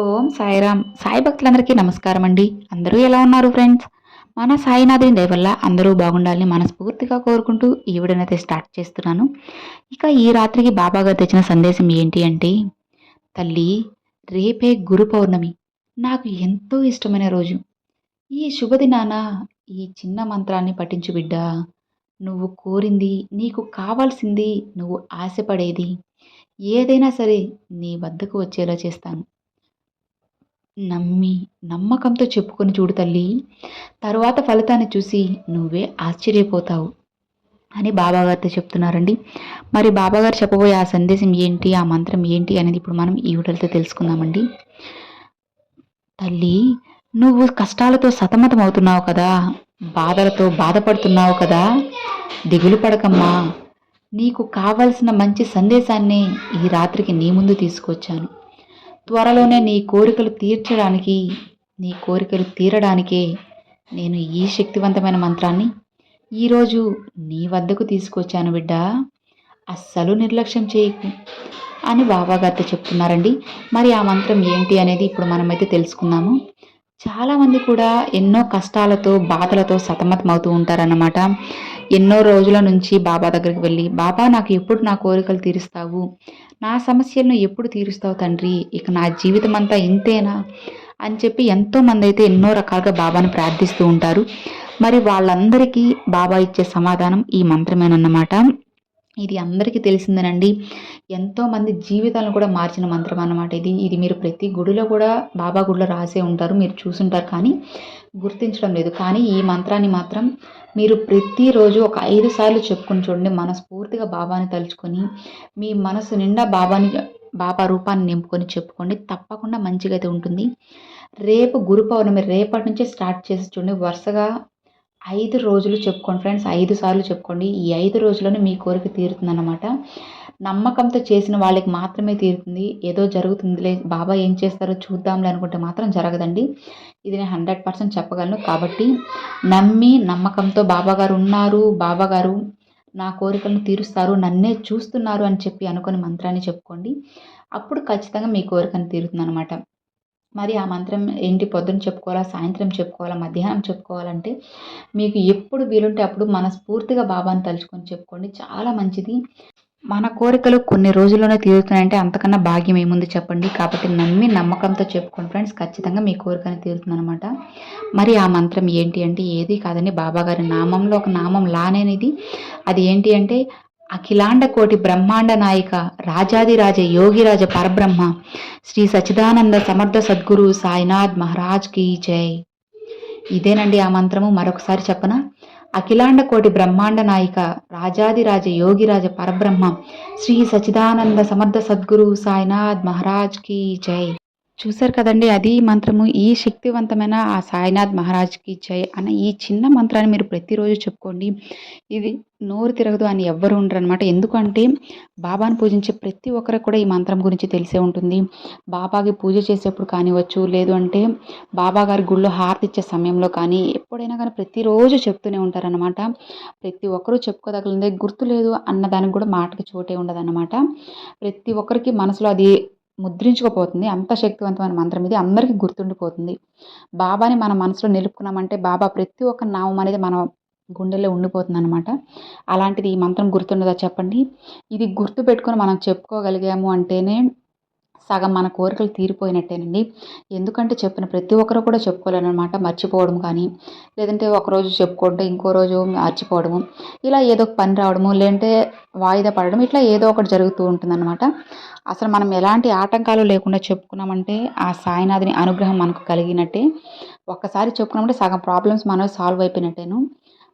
ఓం సాయిరామ్. సాయి భక్తులందరికీ నమస్కారం అండి. అందరూ ఎలా ఉన్నారు ఫ్రెండ్స్? మన సాయినాథుని దయవల్ల అందరూ బాగుండాలని మనస్ఫూర్తిగా కోరుకుంటూ ఈ విడనైతే స్టార్ట్ చేస్తున్నాను. ఇక ఈ రాత్రికి బాబాగా తెచ్చిన సందేశం ఏంటి అంటే తల్లి రేపే గురు పౌర్ణమి. నాకు ఎంతో ఇష్టమైన రోజు. ఈ శుభదినాన ఈ చిన్న మంత్రాన్ని పఠించు బిడ్డ. నువ్వు కోరింది నీకు కావాల్సింది నువ్వు ఆశపడేది. ఏదైనా సరే నీ వద్దకు వచ్చేలా చేస్తాను. నమ్మి నమ్మకంతో చెప్పుకొని చూడు తల్లి. తరువాత ఫలితాన్ని చూసి నువ్వే ఆశ్చర్యపోతావు అని బాబాగారితో చెప్తున్నారండి. మరి బాబాగారు చెప్పబోయే ఆ సందేశం ఏంటి ఆ మంత్రం ఏంటి అనేది ఇప్పుడు మనం ఈ వీడియోలతో తెలుసుకుందామండి. తల్లి నువ్వు కష్టాలతో సతమతం అవుతున్నావు కదా బాధలతో బాధపడుతున్నావు కదా దిగులు పడకమ్మా. నీకు కావలసిన మంచి సందేశాన్ని ఈ రాత్రికి నీ ముందు తీసుకొచ్చాను. త్వరలోనే నీ కోరికలు తీర్చడానికి నీ కోరికలు తీరడానికే నేను ఈ శక్తివంతమైన మంత్రాన్ని ఈరోజు నీ వద్దకు తీసుకొచ్చాను బిడ్డ. అస్సలు నిర్లక్ష్యం చేయకు అని బాబాగారితో చెప్తున్నారండి. మరి ఆ మంత్రం ఏంటి అనేది ఇప్పుడు మనమైతే తెలుసుకుందాము. చాలామంది కూడా ఎన్నో కష్టాలతో బాధలతో సతమతం అవుతూ ఉంటారన్నమాట. ఎన్నో రోజుల నుంచి బాబా దగ్గరికి వెళ్ళి బాబా నాకు ఎప్పుడు నా కోరికలు తీరుస్తావు? నా సమస్యలను ఎప్పుడు తీరుస్తావు తండ్రి? ఇక నా జీవితం అంతా ఇంతేనా? అని చెప్పి ఎంతోమంది అయితే ఎన్నో రకాలుగా బాబాను ప్రార్థిస్తూ ఉంటారు. మరి వాళ్ళందరికీ బాబా ఇచ్చే సమాధానం ఈ మంత్రమేనన్నమాట. ఇది అందరికీ తెలిసిందేనండి. ఎంతోమంది జీవితాలను కూడా మార్చిన మంత్రం అన్నమాట ఇది. ఇది మీరు ప్రతి గుడిలో కూడా బాబా గుడిలో రాసే ఉంటారు మీరు చూసుంటారు కానీ గుర్తించడం లేదు. కానీ ఈ మంత్రాన్ని మాత్రం మీరు ప్రతిరోజు ఒక ఐదు సార్లు చెప్పుకొని చూడండి. మనస్ఫూర్తిగా బాబాని తలుచుకొని మీ మనసు నిండా బాబాని బాబా రూపాన్ని నింపుకొని చెప్పుకోండి. తప్పకుండా మంచిగా అయితే ఉంటుంది. రేపు గురు పౌర్ణమి రేపటి నుంచే స్టార్ట్ చేసి చూడండి. వరుసగా ఐదు రోజులు చెప్పుకోండి ఫ్రెండ్స్ ఐదు సార్లు చెప్పుకోండి. ఈ ఐదు రోజుల్లోనే మీ కోరిక తీరుతుందన్నమాట. నమ్మకంతో చేసిన వాళ్ళకి మాత్రమే తీరుతుంది. ఏదో జరుగుతుందిలే బాబా ఏం చేస్తారో చూద్దాంలే అనుకుంటే మాత్రం జరగదండి. ఇది నేను హండ్రెడ్ పర్సెంట్ చెప్పగలను. కాబట్టి నమ్మి నమ్మకంతో బాబాగారు ఉన్నారు బాబాగారు నా కోరికలను తీరుస్తారు నన్నే చూస్తున్నారు అని చెప్పి అనుకుని మంత్రాన్ని చెప్పుకోండి. అప్పుడు ఖచ్చితంగా మీ కోరికను తీరుతుందనమాట మరి ఆ మంత్రం ఏంటి? పొద్దున చెప్పుకోవాలా? సాయంత్రం చెప్పుకోవాలా? మధ్యాహ్నం చెప్పుకోవాలంటే మీకు ఎప్పుడు వీలుంటే అప్పుడు మనస్ఫూర్తిగా బాబాని తలుచుకొని చెప్పుకోండి. చాలా మంచిది. మన కోరికలు కొన్ని రోజుల్లోనే తీరుతున్నాయంటే అంతకన్నా భాగ్యం ఏముంది చెప్పండి. కాబట్టి నమ్మి నమ్మకంతో చెప్పుకోండి ఫ్రెండ్స్. ఖచ్చితంగా మీ కోరికని తీరుతుందనమాట మరి ఆ మంత్రం ఏంటి అంటే ఏది కాదని బాబాగారి నామంలో ఒక నామం లానేది అది ఏంటి అంటే అఖిలాండ కోటి బ్రహ్మాండ నాయిక రాజాదిరాజ యోగిరాజ పరబ్రహ్మ శ్రీ సచిదానంద సమర్థ సద్గురు సాయినాథ్ మహారాజ్ కీ జై. ఇదేనండి ఆ మంత్రము. మరొకసారి చెప్పనా అఖిలాండ కోటి బ్రహ్మాండ నాయిక రాజాదిరాజ యోగిరాజ పరబ్రహ్మ శ్రీ సచిదానంద సమర్థ సద్గురు సాయినాథ్ మహారాజ్ కీ జై. చూశారు కదండి అది మంత్రము. ఈ శక్తివంతమైన ఆ సాయినాథ్ మహారాజ్కి జై అన్న ఈ చిన్న మంత్రాన్ని మీరు ప్రతిరోజు చెప్పుకోండి. ఇది నోరు తిరగదు అని ఎవ్వరు ఉండరు అనమాట ఎందుకంటే బాబాను పూజించే ప్రతి ఒక్కరికి కూడా ఈ మంత్రం గురించి తెలిసే ఉంటుంది. బాబాకి పూజ చేసేప్పుడు కానివచ్చు లేదు అంటే బాబా గారి గుళ్ళో హారతి ఇచ్చే సమయంలో కానీ ఎప్పుడైనా కానీ ప్రతిరోజు చెప్తూనే ఉంటారనమాట ప్రతి ఒక్కరూ చెప్పుకోదగలిందే గుర్తు లేదు అన్న దానికి కూడా మాటకి చోటే ఉండదన్నమాట. ప్రతి ఒక్కరికి మనసులో అది ముద్రించుకోపోతుంది. అంత శక్తివంతమైన మంత్రం ఇది. అందరికీ గుర్తుండిపోతుంది. బాబాని మన మనసులో నిలుపుకున్నామంటే బాబా ప్రతి ఒక్క నామం అనేది మన గుండెల్లో ఉండిపోతుంది అనమాట అలాంటిది ఈ మంత్రం గుర్తుండదా చెప్పండి? ఇది గుర్తు పెట్టుకొని మనం చెప్పుకోగలిగాము అంటేనే సగం మన కోరికలు తీరిపోయినట్టేనండి. ఎందుకంటే చెప్పిన ప్రతి ఒక్కరు కూడా చెప్పుకోలేనమాట మర్చిపోవడం కానీ లేదంటే ఒకరోజు చెప్పుకుంటే ఇంకో రోజు మర్చిపోవడము. ఇలా ఏదో ఒక పని రావడము లేదంటే వాయిదా పడడం ఇట్లా ఏదో ఒకటి జరుగుతూ ఉంటుందన్నమాట. అసలు మనం ఎలాంటి ఆటంకాలు లేకుండా చెప్పుకున్నామంటే ఆ సాయినాథుని అనుగ్రహం మనకు కలిగినట్టే. ఒక్కసారి చెప్పుకున్నామంటే సగం ప్రాబ్లమ్స్ మనం సాల్వ్ అయిపోయినట్టేను.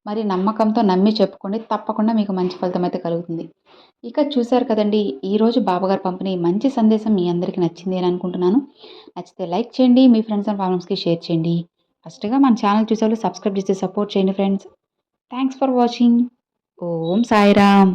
మరి నమ్మకంతో నమ్మి చెప్పుకోండి తప్పకుండా మీకు మంచి ఫలితం అయితే కలుగుతుంది. ఇక చూశారు కదండి ఈరోజు బాబాగారు పంపిన ఈ మంచి సందేశం మీ అందరికీ నచ్చింది అని అనుకుంటున్నాను. నచ్చితే లైక్ చేయండి మీ ఫ్రెండ్స్ అండ్ ఫ్యామిలీస్కి షేర్ చేయండి. ఫస్ట్గా మన ఛానల్ చూసేవాళ్ళు సబ్స్క్రైబ్ చేసి సపోర్ట్ చేయండి friends. Thanks for watching. Om Sairam.